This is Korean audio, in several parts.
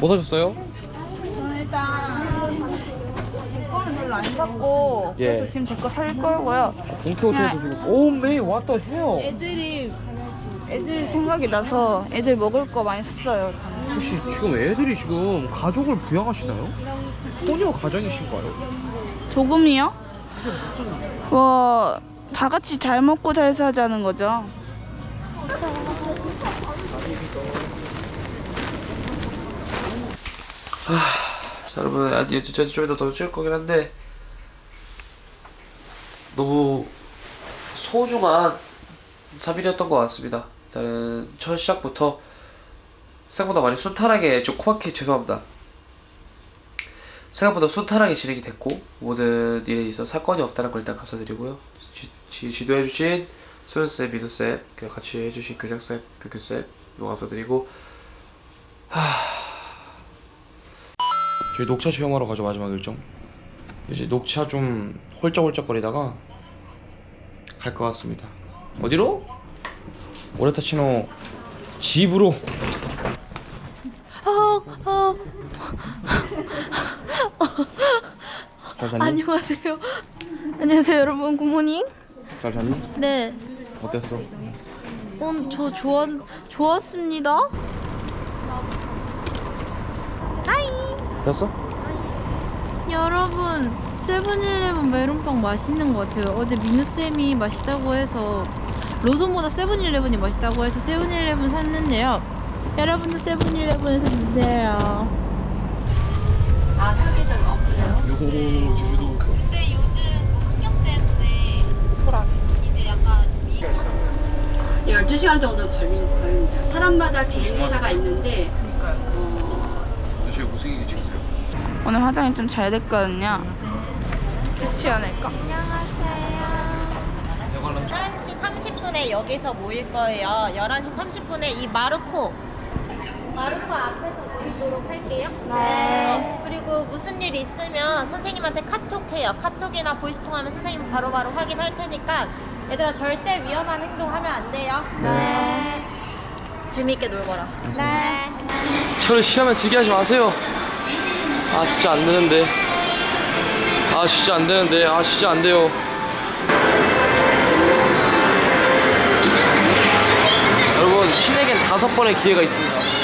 뭐 사셨어요? 저는 일단 제 거는 별로 안 샀고 예. 그래서 지금 제 거 살 거고요. 돈키호테에서 지금 오 메이 왔다 해요. 애들이 애들 생각이 나서 애들 먹을 거 많이 샀어요. 저는. 혹시 지금 애들이 지금 가족을 부양하시나요? 소녀 가정이신가요? 조금이요? 뭐, 다 같이 잘 먹고 잘 사자는 거죠. 자 여러분 아, 이제 진짜 좀 이따 더 찍을 거긴 한데 너무 소중한 3일이었던 것 같습니다. 일단은 첫 시작부터 생각보다 많이 순탄하게 좀 코막히 죄송합니다. 생각보다 순탄하게 진행이 됐고 모든 일에 있어 사건이 없다는 걸 일단 감사드리고요. 지, 지, 지도해주신 소연쌤, 그리고 같이 해주신 교장쌤, 교규쌤 너무 감사드리고 저희 녹차 체험하러 가죠 마지막 일정 이제 녹차 좀 홀짝홀짝거리다가 갈 것 같습니다 어디로? 오레타치노 집으로 잘 잤니? 안녕하세요. 안녕하세요, 여러분. 굿모닝. 잘 잤니? 네. 어땠어? 어, 저 좋았, 좋았습니다. 잤어? 여러분, 세븐일레븐 메론빵 맛있는 것 같아요. 어제 민우쌤이 맛있다고 해서 로손보다 세븐일레븐이 맛있다고 해서 세븐일레븐 샀는데요. 여러분도 세븐일레븐에서 드세요. 아, 사계절가 없어요? 요 제주도 근데 요즘 그 환경 때문에 소라 이제 약간 미 사진 12시간 정도 걸리는 걸립니다. 사람마다 개인차가 있는데 어, 저희 무슨 얘기 찍으세요? 오늘 화장이 좀 잘 됐거든요. 그렇지 않을까? 11시 30분에 여기서 모일 거예요. 11시 30분에 이 마르코 마르코 앞에서 모이도록 할게요. 네. 그리고 무슨 일 있으면 선생님한테 카톡 해요. 카톡이나 보이스 통 하면 선생님 바로바로 확인할 테니까 얘들아 절대 위험한 행동하면 안 돼요. 네. 재밌게 놀거라. 네. 저를 시험에 들게 하지 마세요. 아 진짜 안 되는데. 아 진짜 안 되는데. 아 진짜 안 돼요. 여러분 신에겐 다섯 번의 기회가 있습니다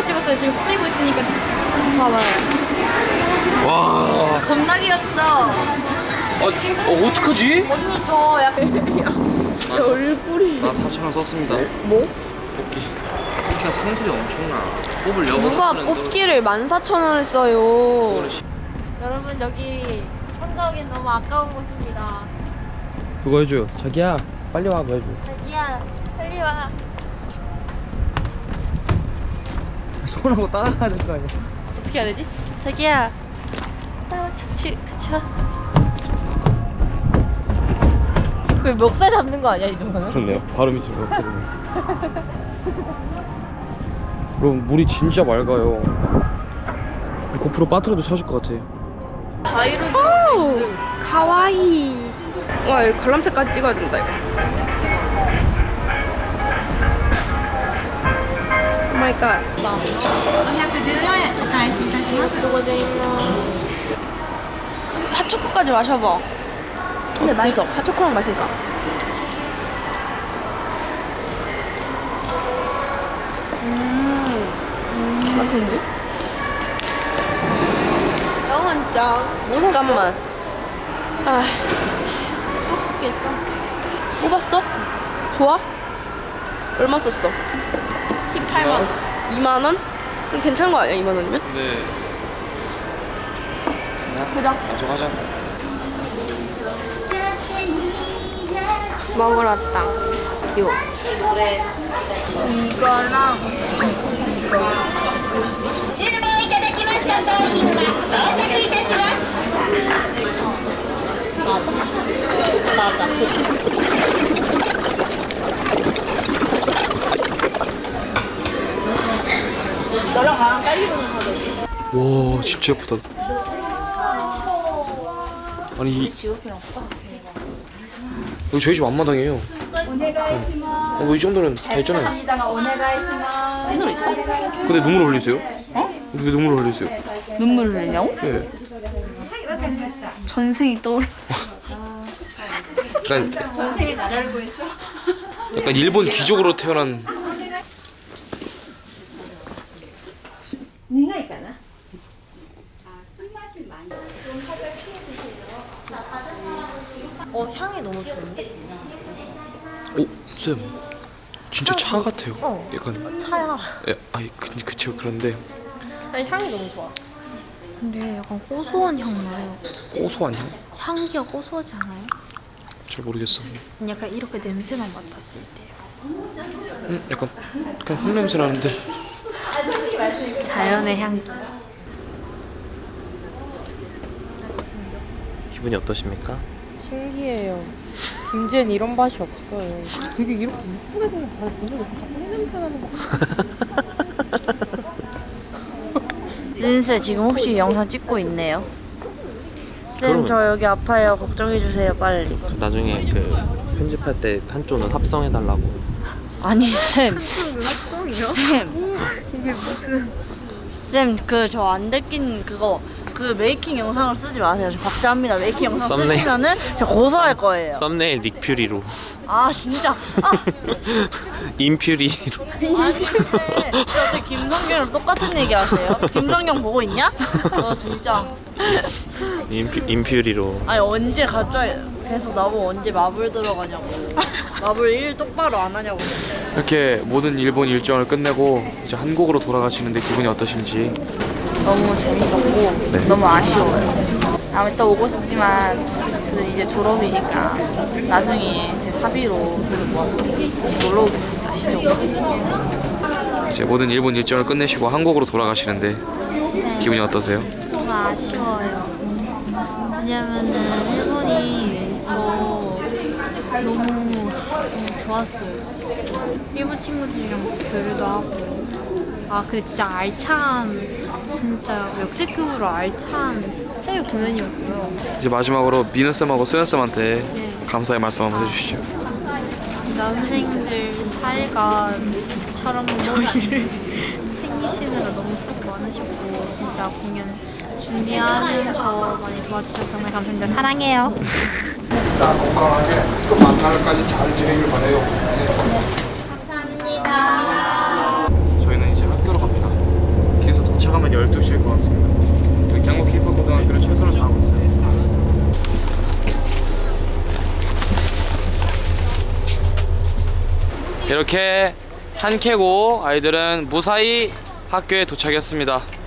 프리프라 찍었어요. 지금 꾸미고 있으니까 봐봐요. 와 겁나 귀엽죠? 어, 어 어떡하지? 언니 저 약간 나 4천 원 썼습니다 뭐? 뽑기 뽑기가 상술이 엄청나 뽑으려고 누가 하는데 뽑기를 14,000원을 써요. 그거를 여러분 여기 혼자 오긴 너무 아까운 곳입니다. 그거 해줘요 자기야 빨리 와 그거 해줘 자기야 빨리 와. 손하고 따라가야 될 거 아니야 어떻게 해야 되지? 자기야. 아, 같이 같이 와. 그 멱살 잡는 거 아니야 이 정도면? 그렇네요 발음이 지금 없어요 여러분 물이 진짜 맑아요 이 고프로 빠트려도 사실 것 같아. 가와이. 와 관람차까지 찍어야 된다 이거. 오 마이 갓. 핫초코까지 마셔봐. 근데 맛있어. 핫초코랑 마실까? 음, 맛있는데? 영은 짱. 잠깐만. 아, 또 뽑겠어. 뽑았어? 좋아? 얼마 썼어? 18만 원. 2만 원? 그럼 괜찮은 거 아니야? 2만 원이면? 네 보자. 가져가자 먹으러 왔다. 요. 이거랑 注文いただきました商品が到着いたします 맞아. 와 진짜 예쁘다. 아니 이, 여기 저희 집 앞마당이에요. 어, 뭐이 정도는 다 있잖아요. 찐으로 있어? 근데 눈물 흘리세요? 어? 왜 눈물 흘리세요? 눈물 흘리냐고? 네. 전생이 떠올라. 약간 전생에 나라를 구했어. 약간 일본 귀족으로 태어난. 어 향이 너무 좋은데? 오, 쌤. 진짜 차 같아요. 어. 약간 차야. 예, 아이 그, 그쵸 그런데 아니 향이 너무 좋아. 근데 약간 고소한 향 나요. 고소한 향? 향기가 고소하지 않아요? 잘 모르겠어. 약간 이렇게 냄새만 맡았을 때 음, 약간 그냥 흙 냄새 나는데. 자연의 향. 기분이 어떠십니까? 신기해요. 김지은 이런 맛이 없어요. 되게 이렇게 이쁘게 생긴 바로 보면 닭 냄새 나는 거. 진세 지금 혹시 영상 찍고 있네요? 그러면- 쌤 저 여기 아파요. 걱정해 주세요 빨리. 나중에 그 편집할 때 한조는 합성해달라고. 아니 쌤. 쌤. 이게 무슨? 쌤 그 저 안 듣긴 그거 그 메이킹 영상을 쓰지 마세요. 저 박자합니다. 메이킹 영상 썸네일. 쓰시면은 저 고소할 거예요. 썸네일 닉퓨리로. 아 진짜. 아 인퓨리로. 아니 쌤. 저 어떻게 김성경이랑 똑같은 얘기 하세요? 김성경 보고 있냐? 너 진짜. 인퓨, 인퓨리로. 아니 언제 갑자기 계속 나보고 언제 마블 들어가냐고. 마블 일 똑바로 안 하냐고. 이렇게 모든 일본 일정을 끝내고 이제 한국으로 돌아가시는데 기분이 어떠신지. 너무 재밌었고 네. 너무 아쉬워요. 다음에 또 오고 싶지만 그 이제 졸업이니까 나중에 제 사비로 돈을 모아서 놀러 오겠습니다. 시죠. 이제 모든 일본 일정을 끝내시고 한국으로 돌아가시는데 기분이 어떠세요? 너무 아쉬워요. 왜냐면은 일본이 더 너무 너무 좋았어요. 일본 친구들이랑 교류도 하고. 아, 근데 진짜 알찬, 진짜 역대급으로 알찬 해외 공연이었고요. 이제 마지막으로 민우 쌤하고 소연 쌤한테 네. 감사의 말씀 한번 해주시죠. 진짜 선생님들 사일간처럼 저희를 챙기시느라 너무 수고 많으셨고 진짜 공연 준비하면서 많이 도와주셔서 정말 감사합니다. 사랑해요. 다 건강하게 또 만나러까지 잘 지내길 바래요. 저희는 이제 학교로 갑니다. 길에서 도착하면 12시일 것 같습니다. 여기 경북 키퍼 고등학교를 최선을 다하고 있어요. 이렇게 한 캐고 아이들은 무사히 학교에 도착했습니다.